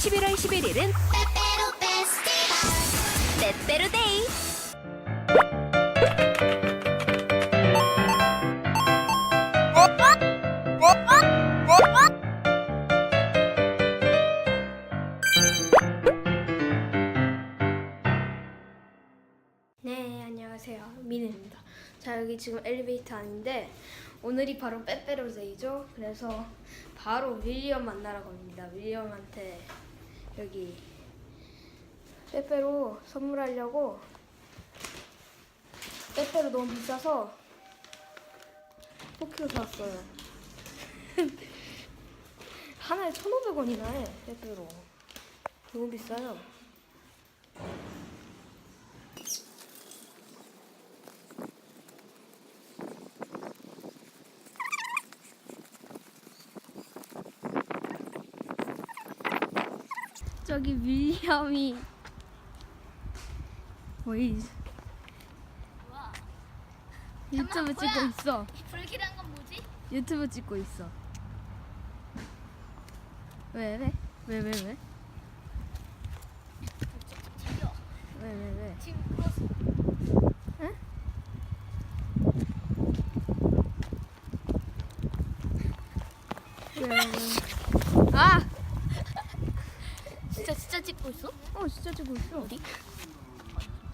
11월 11일은 빼빼로 데이. 네, 안녕하세요. 미는입니다. 자, 여기 지금 엘리베이터 안인데 오늘이 바로 빼빼로데이죠. 그래서 바로 윌리엄 만나러 갑니다. 윌리엄한테 여기 빼빼로 선물하려고 빼빼로 너무 비싸서 포키로 샀어요. 하나에 1,500원이나 해, 빼빼로. 너무 비싸요. 저기 윌리엄이 보이 유튜브 찍고 있어. 불길한 건 뭐지? 유튜브 찍고 있어. 왜 왜? 왜 왜 왜? 저기요. 왜 왜 왜? 지금 그거 응? 왜 왜? 왜? 아! 진짜 진짜 찍고 있어? 어 진짜 찍고 있어. 어디?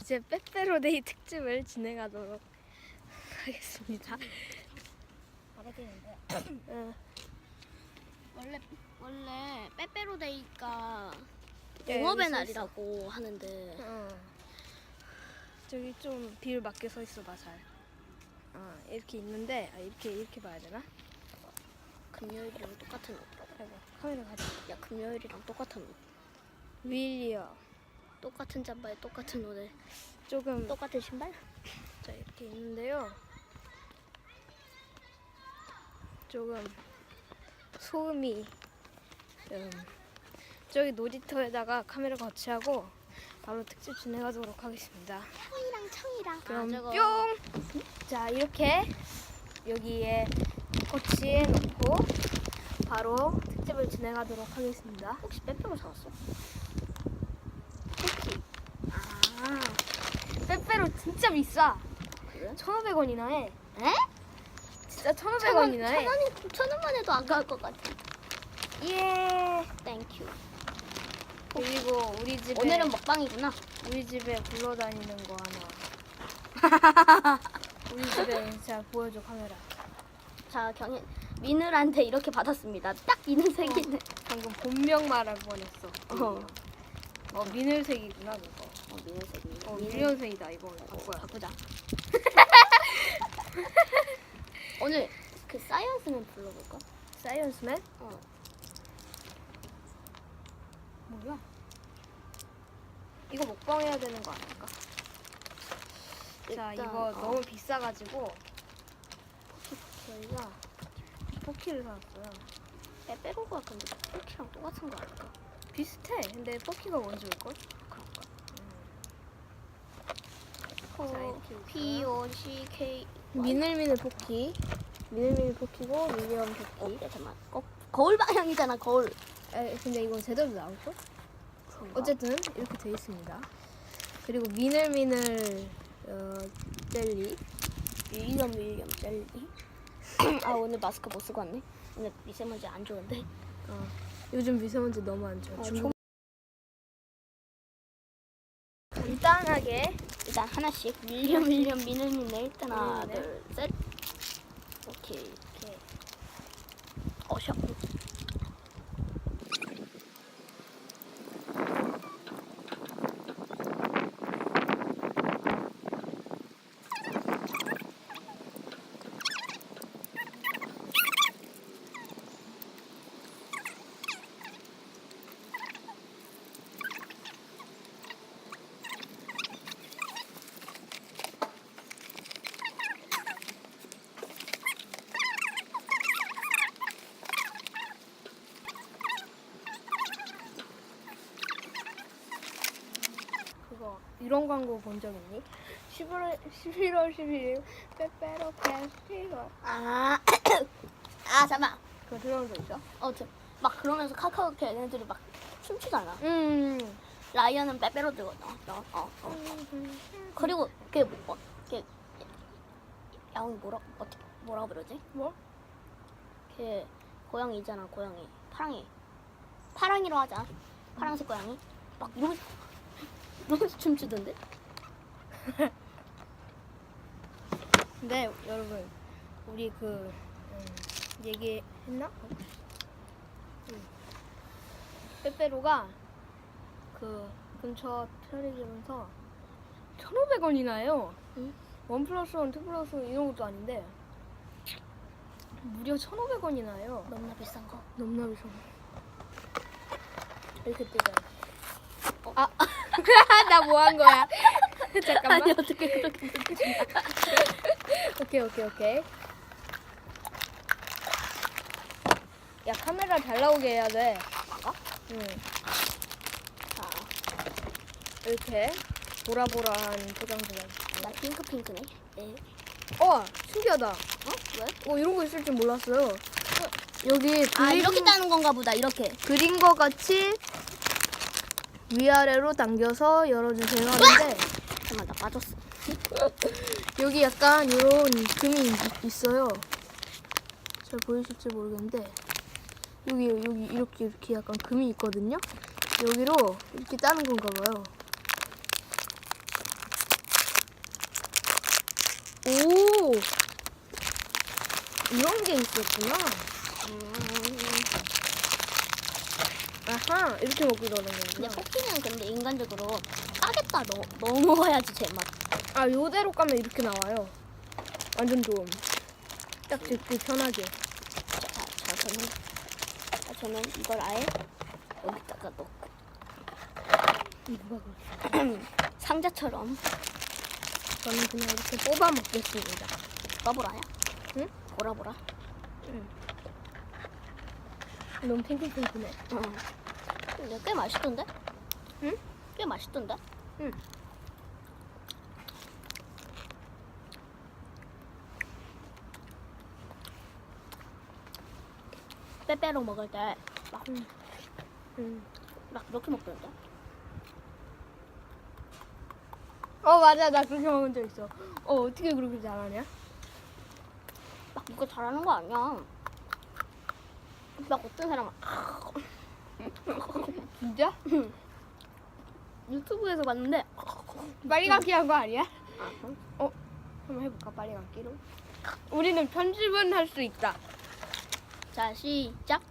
이제 빼빼로데이 특집을 진행하도록 하겠습니다. 말해야되는데 응. 원래 원래 빼빼로데이가 예, 동업의 여기 서 날이라고 하는데 어. 저기 좀 비율 맞게 서 있어봐 잘. 어, 이렇게 있는데 아, 이렇게 이렇게 봐야 되나? 금요일이랑 똑같은 옷. 아이고 카메라 가자. 야 금요일이랑 똑같은 옷. 윌리엄 똑같은 잠바에 똑같은 옷에 조금 똑같은 신발? 자 이렇게 있는데요. 조금 소음이 음, 저기 놀이터에다가 카메라 거치하고 바로 특집 진행하도록 하겠습니다. 청이랑 청이랑. 그럼 아, 뿅! 자 이렇게 여기에 거치해 놓고 바로 특집을 진행하도록 하겠습니다. 혹시 빼빼로 사왔어? 쿠키. 아 빼빼로 진짜 비싸. 그래? 1,500원이나 해. 에? 진짜 천 원, 1,500원이나 천 해. 원이 천 원만 해도 아까울 것 같아. 예. 땡큐. 그리고 우리 집에 오늘은 먹방이구나. 우리 집에 굴러다니는 거 하나. 우리 집에 자 보여줘 카메라. 자 경인 민우한테 이렇게 받았습니다. 딱 민우색이네. 방금 본명 말할 뻔했어. 어. 어 미늘색이구나 그거. 어 민우색이. 어 밀연색이다 이거 어, 바꿔야. 바꾸자. 오늘 그 사이언스맨 불러볼까? 사이언스맨? 어. 몰라. 이거 먹방 해야 되는 거 아닐까? 자 일단, 이거 어. 너무 비싸가지고 저희가 포키를 사왔어요. 빼빼로가 근데 포키랑 똑같은 거 아닐까? 비슷해. 근데 포키가 먼저 올걸? 어, P O C K 미늘미늘 포키. 미늘미늘 포키고 어, 포키. 야, 잠깐만. 거, 거울 방향이잖아 거울. 에, 근데 이건 제대로 나올걸? 어쨌든 이렇게 돼 있습니다. 그리고 미늘미늘 어, 젤리. 윌리엄 윌리엄 젤리. 아 오늘 마스크 못 쓰고 왔네. 오늘 미세먼지 안 좋은데. 어, 요즘 미세먼지 너무 안 좋아. 어, 중국 간단하게 일단 하나씩 윌리엄 미늘 미늘 일단 하나 미늘, 둘 셋. 오케이 이렇게. 어셔. 이런 광고 본 적 있니? 11월 11월 11일 빼빼로 페스티벌 아, 아 잠깐. 그거 들어본 적 있어? 어, 저, 막 그러면서 카카오톡 얘네들이 막 춤추잖아. 음. 라이언은 빼빼로 들고 나. 나. 어, 어. 그리고 그게 뭐, 그게 야옹이 뭐라 어떻게 뭐라 부르지? 뭐? 걔 고양이 있잖아 고양이 파랑이 파랑이로 하자 파랑색 고양이 막 이러면서 춤추던데 근데 여러분 우리 그 음, 얘기했나? 음. 빼빼로가 그 근처 편의점에서 1,500원이나요. 응? 원 플러스 원, 투 플러스 원 이런 것도 아닌데 무려 1,500원이나요. 너무나 비싼 거 너무나 비싸. 이렇게 뜨자. 어? 아, 나 뭐 한 거야? 잠깐만. 아니 어떻게 그렇게 오케이 오케이 오케이. 야 카메라 잘 나오게 해야 돼. 응. 아, 이렇게 보라보라한 포장지가. 나 핑크 핑크네 네. 어 신기하다. 어? 왜? 어 이런 거 있을 줄 몰랐어요. 여기 아 이렇게 따는 건가 보다 이렇게 그린 거 같이 위아래로 당겨서 열어주세요 하는데 잠깐만 나 빠졌어 여기 약간 이런 금이 있- 있어요. 잘 보이실지 모르겠는데 여기 여기 이렇게 이렇게 약간 금이 있거든요. 여기로 이렇게 따는 건가 봐요. 오 이런 게 있었구나. 음, 아하 이렇게 먹고 이러는 근데 거구나. 포키는 근데 인간적으로 까겠다 넣, 넣어 먹어야지 제맛 아 요대로 까면 이렇게 나와요. 완전 좋음. 딱 듣기 편하게. 자, 자 저는 자, 저는 이걸 아예 여기다가 넣고 누가 그랬어? 상자처럼 저는 그냥 이렇게 뽑아 먹겠습니다. 보라보라야 응? 보라보라 너무 핑크핑크네. 응 근데 꽤 맛있던데? 응? 꽤 맛있던데? 응. 빼빼로 먹을 때막막 응. 응. 이렇게 먹던데 어 맞아 나 그렇게 먹은 적 있어. 어 어떻게 그렇게 잘하냐? 막 이거 잘하는 거 아니야 막 어떤 사람은 진짜? 유튜브에서 봤는데 빨리 감기 한 거 아니야? 아, 응? 한번 해볼까 빨리 감기로? 우리는 편집은 할 수 있다. 자 시작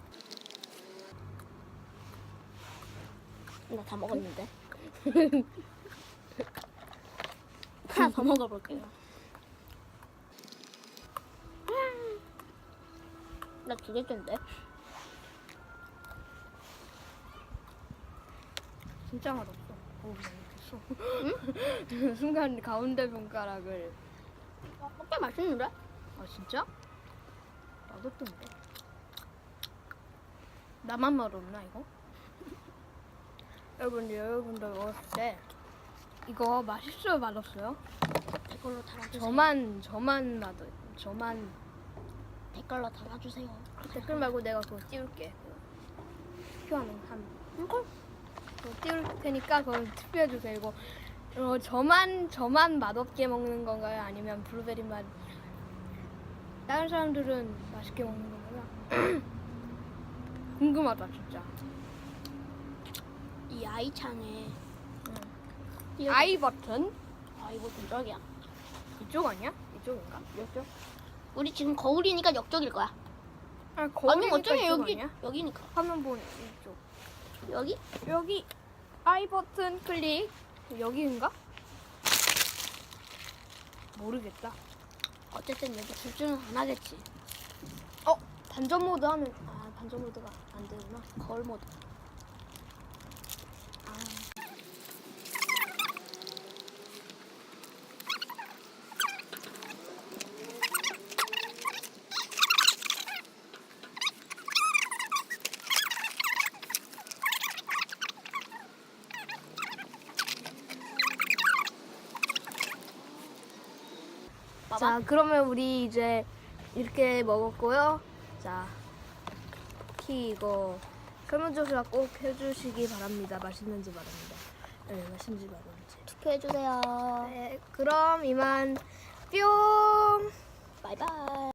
나 다 먹었는데 하나 더 먹어볼게요 나 두 개째인데 진짜 맛없어. 오 됐어. 순간 가운데 손가락을. 꽤 맛있는데? 아 진짜? 맛없던데. 나만 맛없나 이거? 여러분들 여러분들 먹었을 때 이거 맛있어요 맛없어요? 댓글로 달아주세요 저만 저만 맛 저만 댓글로 달아주세요 댓글 말고 내가 그거 띄울게. 투표하는 한 이걸 띄울 테니까 그걸 투표해 주세요. 이거 어, 저만 저만 맛없게 먹는 건가요? 아니면 블루베리 맛 다른 사람들은 맛있게 먹는 건가요? 궁금하다 진짜. 이 아이창에 이 아이 버튼 아 이거 도적이야 이쪽 아니야? 이쪽인가? 역적 우리 지금 거울이니까 역적일 거야 아 아니 거기니까 어쩌면 이쪽 여기 아니야? 여기니까 화면 보는 이쪽. 여기 여기 아이 버튼 클릭 여기인가? 모르겠다. 어쨌든 여기 둘 중은 하나겠지 어 반전 모드 하면 아 반전 모드가 안 되구나. 거울 모드 봐봐 자 그러면 우리 이제 이렇게 먹었고요. 자키 이거 설문조사 꼭 해주시기 바랍니다. 맛있는지 말합니다. 네, 맛있는지 말합니다. 투표해 주세요. 네, 그럼 이만 뿅. 바이바이.